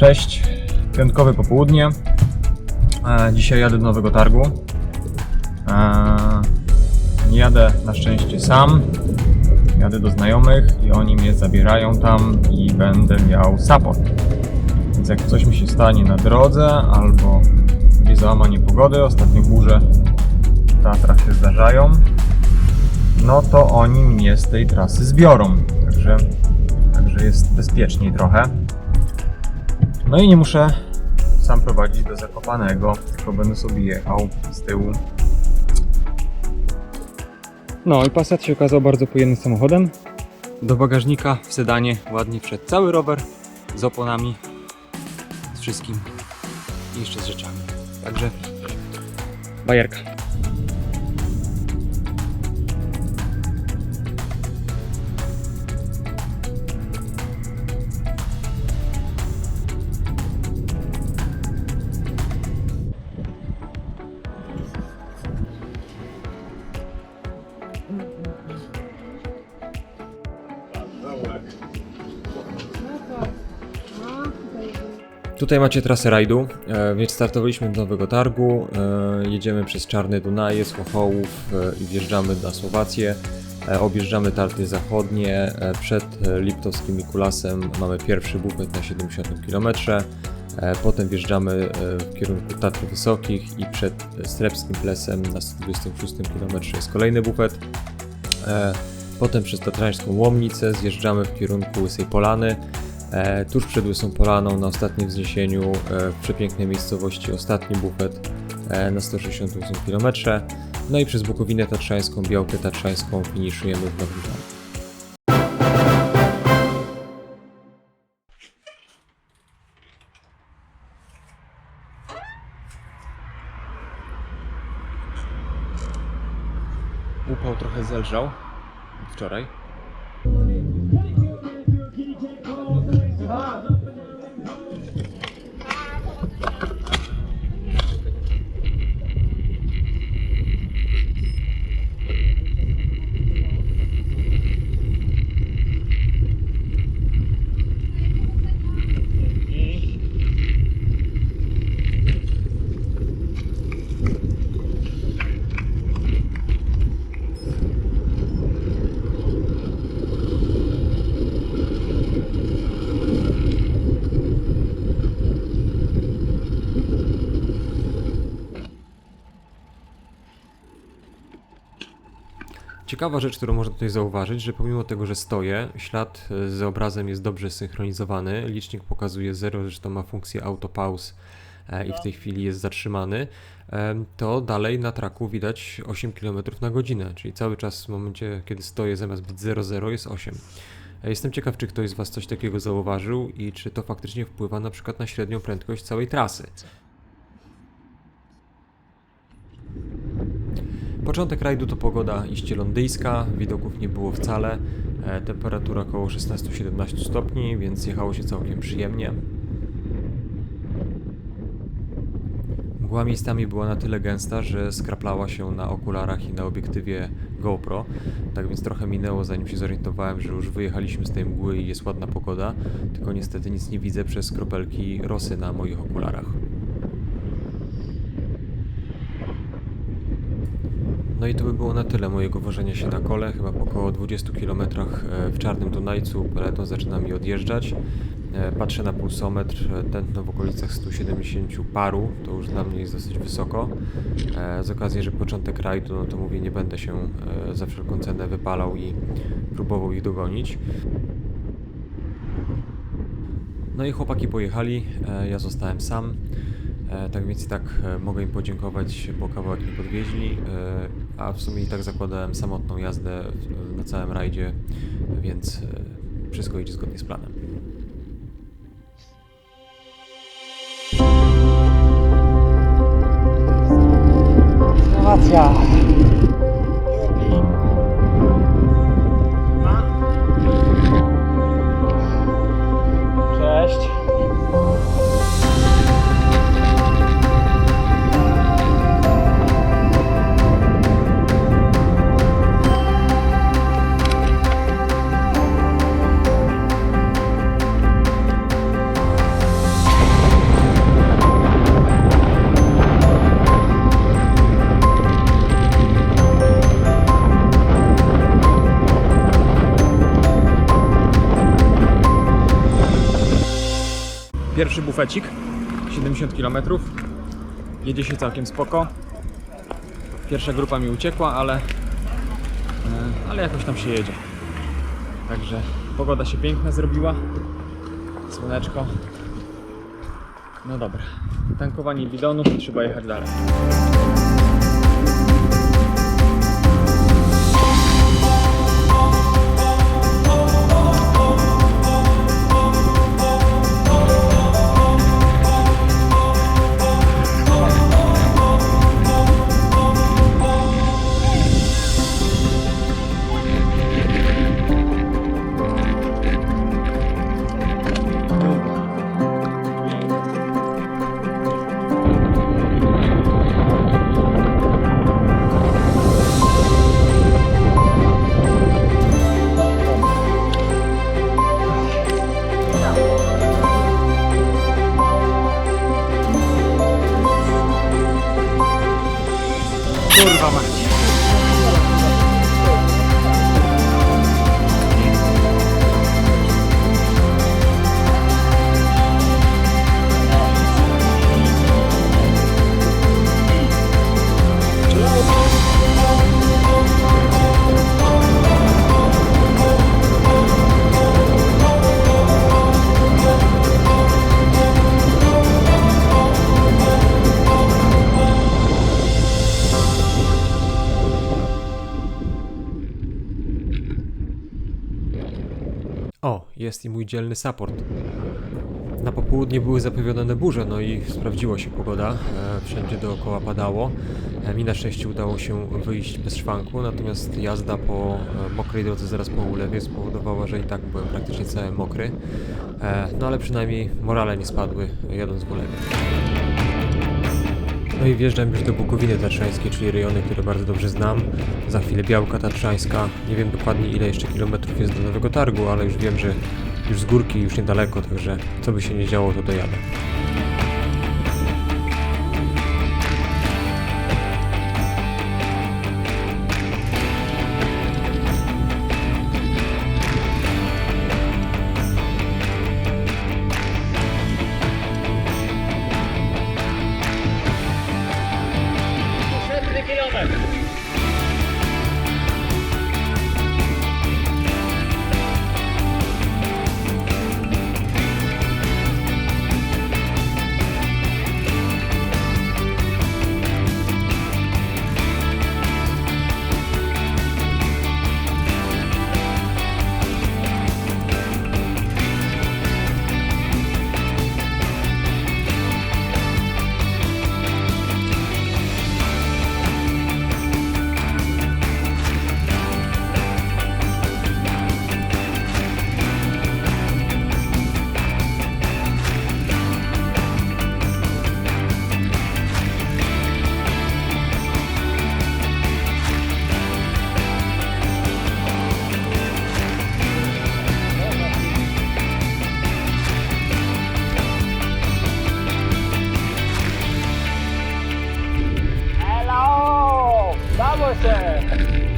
Cześć, piątkowe popołudnie. E, dzisiaj jadę do Nowego Targu. Nie jadę na szczęście sam. Jadę do znajomych i oni mnie zabierają tam i będę miał support. Więc jak coś mi się stanie na drodze albo będzie załamanie pogody, ostatnio burze w Tatrach się zdarzają, no to oni mnie z tej trasy zbiorą. Także, także jest bezpieczniej trochę. No i nie muszę sam prowadzić do Zakopanego, tylko będę sobie jechał z tyłu. No i Passat się okazał bardzo pojemnym samochodem. Do bagażnika w sedanie ładnie wszedł cały rower z oponami, z wszystkim i jeszcze z rzeczami. Także bajerka. Tutaj macie trasę rajdu, e, więc startowaliśmy do Nowego Targu, e, jedziemy przez Czarny Dunaje, Słochołów e, i wjeżdżamy na Słowację, objeżdżamy Tarty Zachodnie, przed Liptowskim Mikulasem mamy pierwszy bufet na 70 km, potem wjeżdżamy w kierunku Tatr Wysokich i przed Strebskim Plesem na 126 km jest kolejny bufet. Potem przez Tatrańską Łomnicę zjeżdżamy w kierunku Łysej Polany, tuż przed Łysą Polaną, na ostatnim wzniesieniu, e, w przepięknej miejscowości, ostatni bufet e, na 168 km. No i przez Bukowinę Tatrzańską, Białkę Tatrzańską finiszujemy w Nowym Targu. Upał trochę zelżał wczoraj. Ciekawa rzecz, którą można tutaj zauważyć, że pomimo tego, że stoję, ślad e, z obrazem jest dobrze synchronizowany. Licznik pokazuje 0, zresztą ma funkcję autopause e, i w tej chwili jest zatrzymany. To dalej na traku widać 8 km na godzinę, czyli cały czas w momencie, kiedy stoję, zamiast być 0,0 jest 8. E, Jestem ciekaw, czy ktoś z Was coś takiego zauważył i czy to faktycznie wpływa na przykład na średnią prędkość całej trasy. Początek rajdu to pogoda iście londyjska, widoków nie było wcale, e, temperatura około 16-17 stopni, więc jechało się całkiem przyjemnie. Mgła miejscami była na tyle gęsta, że skraplała się na okularach i na obiektywie GoPro, tak więc trochę minęło zanim się zorientowałem, że już wyjechaliśmy z tej mgły i jest ładna pogoda, tylko niestety nic nie widzę przez kropelki rosy na moich okularach. No i to by było na tyle mojego wożenia się na kole. Chyba po około 20 km w Czarnym Dunajcu peleton zaczyna mi odjeżdżać. E, Patrzę na pulsometr, e, tętno w okolicach 170 paru, to już dla mnie jest dosyć wysoko. E, Z okazji, że początek rajdu, no to mówię, nie będę się e, za wszelką cenę wypalał i próbował ich dogonić. No i chłopaki pojechali, e, ja zostałem sam. E, Tak więc i tak e, mogę im podziękować, bo kawałek mnie podwieźli, e, a w sumie i tak zakładałem samotną jazdę na całym rajdzie, więc wszystko idzie zgodnie z planem. Słowacja. Pierwszy bufecik. 70 km. Jedzie się całkiem spoko. Pierwsza grupa mi uciekła, ale, e, ale jakoś tam się jedzie. Także pogoda się piękna zrobiła. Słoneczko. No dobra. Tankowanie bidonów trzeba jechać dalej. Jest i mój dzielny support. Na popołudnie były zapowiadane burze, no i sprawdziło się pogoda. E, wszędzie dookoła padało. E, mi na szczęście udało się wyjść bez szwanku, natomiast jazda po e, mokrej drodze zaraz po ulewie spowodowała, że i tak byłem praktycznie cały mokry. No ale przynajmniej morale nie spadły jadąc w ulewie. No i wjeżdżam już do Bukowiny Tatrzańskiej, czyli rejony, które bardzo dobrze znam. Za chwilę Białka Tatrzańska. Nie wiem dokładnie ile jeszcze kilometrów jest do Nowego Targu, ale już wiem, że już z górki, już niedaleko, także co by się nie działo, to dojadę. força!